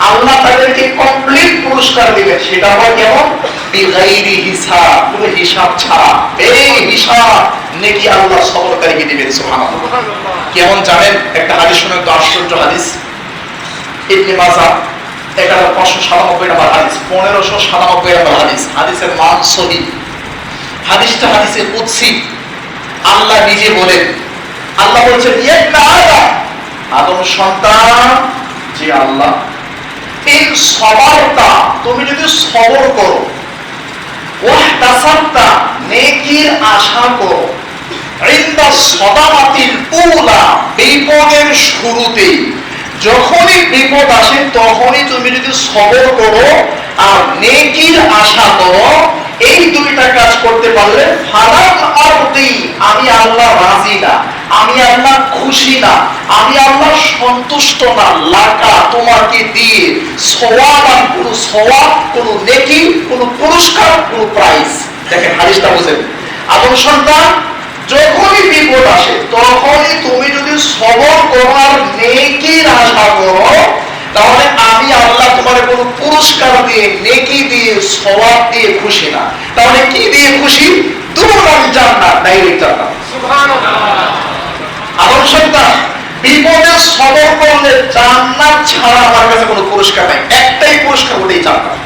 আল্লাহ তাদেরকে কমপ্লিট পুরস্কার দিবে। সেটা হয় কেমন? বিগাইরি হিসাব। কোনো হিসাব ছাড়া। এই হিসাব নেকি আল্লাহ সবরকারীকে দিবেন, সুবহানাল্লাহ। কেমন জানেন? একটা হাদিস শুনে তো আশ্চর্য হাদিস। ইবনে মাজাহ পাঁচশো সাতানব্বই নম্বর হাদিস, পনেরোশো সাতানব্বই নম্বর হাদিস। হাদিসের মান সহি। হাদিসটা হাদিসে কুৎসি আল্লাহ নিজে বলেন। আল্লাহ বলছেন আদম সন্তান যে আল্লাহ এই তুমি যদি সবর করো নেকির আশা করো। ইনদা সদামাতিল উলা, বিপদের যখনই বিপদ আসে, তখনই তুমি যদি সবর করো আর নেকির আশা করো, এই দুইটা কাজ করতে পারলে ফালাম আরদি, আমি আল্লাহ রাজি না, আমি আল্লাহ খুশি না, আমি আল্লাহ সন্তুষ্ট না, লাকা তোমাকে দিয়ে সওয়াবান কোনো সওয়াব কোনো নেকি কোনো পুরস্কার কোনো প্রাইজ দেখেন হাদিসটা বুঝেন। আদম সন্তান যখনই বিপদ আসে তখনই তুমি যদি সবর করার নেকির আশা করো তাহলে আমি আল্লাহ তোমার কোনো পুরস্কার দিয়ে নেকি দিয়ে সওয়াব দিয়ে খুশি না। তাহলে কি দিয়ে খুশি? দুরান জান্নাত ডাইরেক্ট জান্নাত। আদম সন্তান বিপদে সবর করলে ছাড়া আমার কাছে কোনো পুরস্কার নাই। একটাই পুরস্কার ওটাই জান্নাত